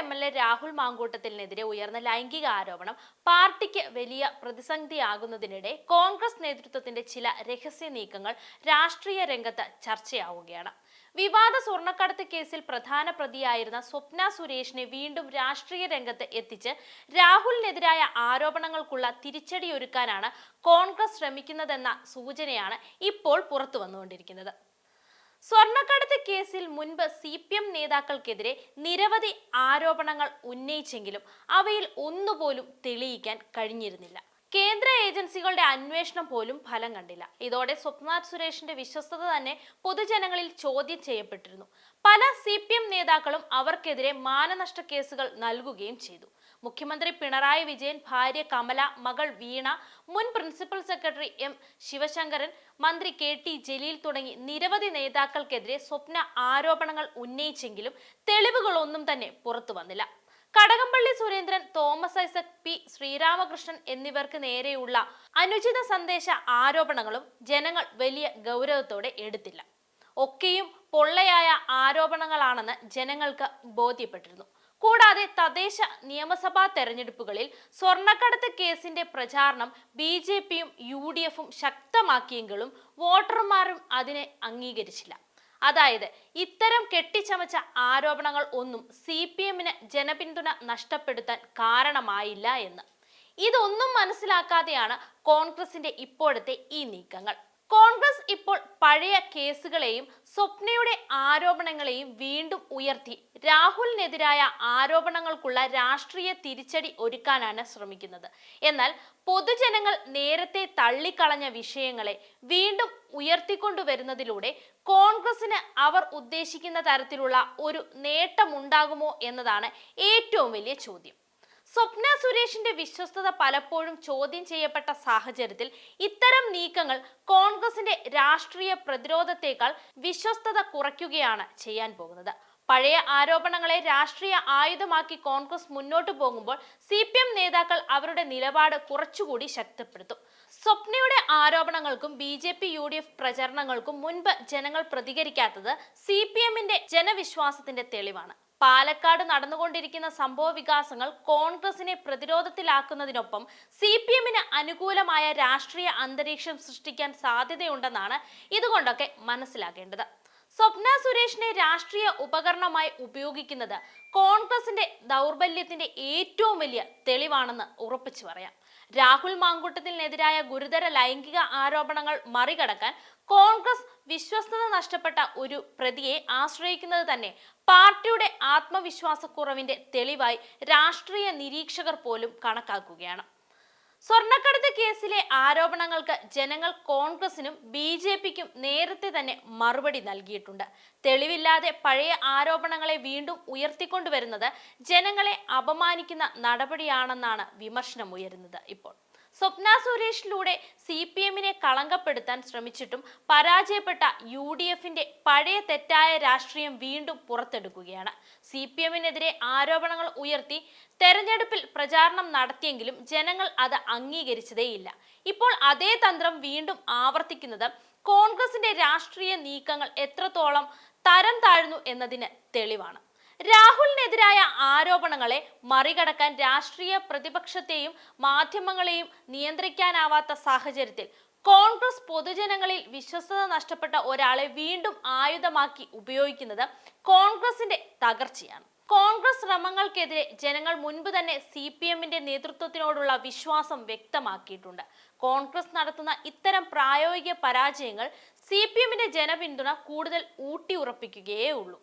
M L A Rahul മാങ്കൂട്ടത്തിനെതിരെ ഉയർന്ന ലൈംഗിക ആരോപണം പാർട്ടിക്ക് വലിയ പ്രതിസന്ധിയാകുന്നതിനിടെ കോൺഗ്രസ് നേതൃത്വത്തിന്റെ ചില രഹസ്യ നീക്കങ്ങൾ രാഷ്ട്രീയ രംഗത്ത് ചർച്ചയാവുകയാണ്. വിവാദ സ്വർണക്കടത്ത് കേസിൽ പ്രധാന പ്രതിയായിരുന്ന സ്വപ്ന സുരേഷിനെ വീണ്ടും രാഷ്ട്രീയ രംഗത്ത് എത്തിച്ച് രാഹുലിനെതിരായ ആരോപണങ്ങൾക്കുള്ള തിരിച്ചടിയൊരുക്കാനാണ് കോൺഗ്രസ് ശ്രമിക്കുന്നതെന്ന സൂചനയാണ് ഇപ്പോൾ പുറത്തു വന്നുകൊണ്ടിരിക്കുന്നത് സ്വർണക്കടത്ത് കേസിൽ മുൻപ് സി പി എം നേതാക്കൾക്കെതിരെ നിരവധി ആരോപണങ്ങൾ ഉന്നയിച്ചെങ്കിലും അവയിൽ ഒന്നുപോലും തെളിയിക്കാൻ കഴിഞ്ഞിരുന്നില്ല. കേന്ദ്ര ഏജൻസികളുടെ അന്വേഷണം പോലും ഫലം കണ്ടില്ല. ഇതോടെ സ്വപ്നാഥ് സുരേഷിന്റെ വിശ്വസ്തത തന്നെ പൊതുജനങ്ങളിൽ ചോദ്യം ചെയ്യപ്പെട്ടിരുന്നു. പല സി പി എം നേതാക്കളും അവർക്കെതിരെ മാനനഷ്ട കേസുകൾ നൽകുകയും ചെയ്തു. മുഖ്യമന്ത്രി പിണറായി വിജയൻ ഭാര്യ കമല മകൾ വീണ മുൻ പ്രിൻസിപ്പൽ സെക്രട്ടറി എം ശിവശങ്കരൻ മന്ത്രി കെ ടി ജലീൽ തുടങ്ങി നിരവധി നേതാക്കൾക്കെതിരെ സ്വപ്ന ആരോപണങ്ങൾ ഉന്നയിച്ചെങ്കിലും തെളിവുകളൊന്നും തന്നെ പുറത്തു വന്നില്ല. കടകംപള്ളി സുരേന്ദ്രൻ തോമസ് ഐസക് പി ശ്രീരാമകൃഷ്ണൻ എന്നിവർക്ക് നേരെയുള്ള അനുചിത സന്ദേശ ആരോപണങ്ങളും ജനങ്ങൾ വലിയ ഗൗരവത്തോടെ എടുത്തില്ല. ഒക്കെയും പൊള്ളയായ ആരോപണങ്ങളാണെന്ന് ജനങ്ങൾക്ക് ബോധ്യപ്പെട്ടിരുന്നു. കൂടാതെ തദ്ദേശ നിയമസഭാ തെരഞ്ഞെടുപ്പുകളിൽ സ്വർണക്കടത്ത് കേസിന്റെ പ്രചാരണം ബി ജെ പിയും യു ഡി എഫും ശക്തമാക്കിയെങ്കിലും വോട്ടർമാരും അതിനെ അംഗീകരിച്ചില്ല. അതായത് ഇത്തരം കെട്ടിച്ചമച്ച ആരോപണങ്ങൾ ഒന്നും സി പി എമ്മിന് ജനപിന്തുണ നഷ്ടപ്പെടുത്താൻ കാരണമായില്ല എന്ന്. ഇതൊന്നും മനസ്സിലാക്കാതെയാണ് കോൺഗ്രസിന്റെ ഇപ്പോഴത്തെ ഈ നീക്കങ്ങൾ. കോൺഗ്രസ് ഇപ്പോൾ പഴയ കേസുകളെയും സ്വപ്നയുടെ ആരോപണങ്ങളെയും വീണ്ടും ഉയർത്തി. രാഹുലിനെതിരായ ആരോപണങ്ങൾക്കുള്ള രാഷ്ട്രീയ തിരിച്ചടി ഒരുക്കാനാണ് ശ്രമിക്കുന്നത്. എന്നാൽ പൊതുജനങ്ങൾ നേരത്തെ തള്ളിക്കളഞ്ഞ വിഷയങ്ങളെ വീണ്ടും ഉയർത്തിക്കൊണ്ടുവരുന്നതിലൂടെ കോൺഗ്രസിന് അവർ ഉദ്ദേശിക്കുന്ന തരത്തിലുള്ള ഒരു നേട്ടമുണ്ടാകുമോ എന്നതാണ് ഏറ്റവും വലിയ ചോദ്യം. സ്വപ്ന സുരേഷിന്റെ വിശ്വസ്തത പലപ്പോഴും ചോദ്യം ചെയ്യപ്പെട്ട സാഹചര്യത്തിൽ ഇത്തരം നീക്കങ്ങൾ കോൺഗ്രസിന്റെ രാഷ്ട്രീയ പ്രതിരോധത്തെക്കാൾ വിശ്വസ്തത കുറയ്ക്കുകയാണ് ചെയ്യാൻ പോകുന്നത്. പഴയ ആരോപണങ്ങളെ രാഷ്ട്രീയ ആയുധമാക്കി കോൺഗ്രസ് മുന്നോട്ടു പോകുമ്പോൾ സി പി എം നേതാക്കൾ അവരുടെ നിലപാട് കുറച്ചുകൂടി ശക്തിപ്പെടുത്തും. സ്വപ്നയുടെ ആരോപണങ്ങൾക്കും B J P U D F പ്രചരണങ്ങൾക്കും മുൻപ് ജനങ്ങൾ പ്രതികരിക്കാത്തത് സി പി എമ്മിന്റെ ജനവിശ്വാസത്തിന്റെ തെളിവാണ്. പാലക്കാട് നടന്നുകൊണ്ടിരിക്കുന്ന സംഭവ വികാസങ്ങൾ കോൺഗ്രസിനെ പ്രതിരോധത്തിലാക്കുന്നതിനൊപ്പം സി പി എമ്മിന് അനുകൂലമായ രാഷ്ട്രീയ അന്തരീക്ഷം സൃഷ്ടിക്കാൻ സാധ്യതയുണ്ടെന്നാണ് ഇതുകൊണ്ടൊക്കെ മനസ്സിലാക്കേണ്ടത്. സ്വപ്ന സുരേഷിനെ രാഷ്ട്രീയ ഉപകരണമായി ഉപയോഗിക്കുന്നത് കോൺഗ്രസിന്റെ ദൗർബല്യത്തിന്റെ ഏറ്റവും വലിയ തെളിവാണെന്ന് ഉറപ്പിച്ചു പറയാം. രാഹുൽ മാങ്കൂട്ടത്തിനെതിരായ ഗുരുതര ലൈംഗിക ആരോപണങ്ങൾ മറികടക്കാൻ കോൺഗ്രസ് വിശ്വസ്തത നഷ്ടപ്പെട്ട ഒരു പ്രതിയെ ആശ്രയിക്കുന്നത് തന്നെ പാർട്ടിയുടെ ആത്മവിശ്വാസക്കുറവിന്റെ തെളിവായി രാഷ്ട്രീയ നിരീക്ഷകർ പോലും കണക്കാക്കുകയാണ്. സ്വർണക്കടത്ത് കേസിലെ ആരോപണങ്ങൾക്ക് ജനങ്ങൾ കോൺഗ്രസിനും ബി ജെ പിക്കും നേരത്തെ തന്നെ മറുപടി നൽകിയിട്ടുണ്ട്. തെളിവില്ലാതെ പഴയ ആരോപണങ്ങളെ വീണ്ടും ഉയർത്തിക്കൊണ്ടുവരുന്നത് ജനങ്ങളെ അപമാനിക്കുന്ന നടപടിയാണെന്നാണ് വിമർശനം ഉയരുന്നത് ഇപ്പോൾ. സ്വപ്ന സുരേഷിലൂടെ സി പി എമ്മിനെ കളങ്കപ്പെടുത്താൻ ശ്രമിച്ചിട്ടും പരാജയപ്പെട്ട യു ഡി എഫിന്റെ പഴയ തെറ്റായ രാഷ്ട്രീയം വീണ്ടും പുറത്തെടുക്കുകയാണ്. സി പി എമ്മിനെതിരെ ആരോപണങ്ങൾ ഉയർത്തി തെരഞ്ഞെടുപ്പിൽ പ്രചാരണം നടത്തിയെങ്കിലും ജനങ്ങൾ അത് അംഗീകരിച്ചതേയില്ല. ഇപ്പോൾ അതേ തന്ത്രം വീണ്ടും ആവർത്തിക്കുന്നത് കോൺഗ്രസിന്റെ രാഷ്ട്രീയ നീക്കങ്ങൾ എത്രത്തോളം തരം താഴ്ന്നു എന്നതിന് തെളിവാണ്. രാഹുലിനെതിരായ ആരോപണങ്ങളെ മറികടക്കാൻ രാഷ്ട്രീയ പ്രതിപക്ഷത്തെയും മാധ്യമങ്ങളെയും നിയന്ത്രിക്കാനാവാത്ത സാഹചര്യത്തിൽ കോൺഗ്രസ് പൊതുജനങ്ങളിൽ വിശ്വസത നഷ്ടപ്പെട്ട ഒരാളെ വീണ്ടും ആയുധമാക്കി ഉപയോഗിക്കുന്നത് കോൺഗ്രസിന്റെ തകർച്ചയാണ്. കോൺഗ്രസ് ശ്രമങ്ങൾക്കെതിരെ ജനങ്ങൾ മുൻപ് തന്നെ സി പി എമ്മിന്റെ നേതൃത്വത്തിനോടുള്ള വിശ്വാസം വ്യക്തമാക്കിയിട്ടുണ്ട്. കോൺഗ്രസ് നടത്തുന്ന ഇത്തരം പ്രായോഗിക പരാജയങ്ങൾ സി പി എമ്മിന്റെ ജനപിന്തുണ കൂടുതൽ ഊട്ടിയുറപ്പിക്കുകയേ ഉള്ളൂ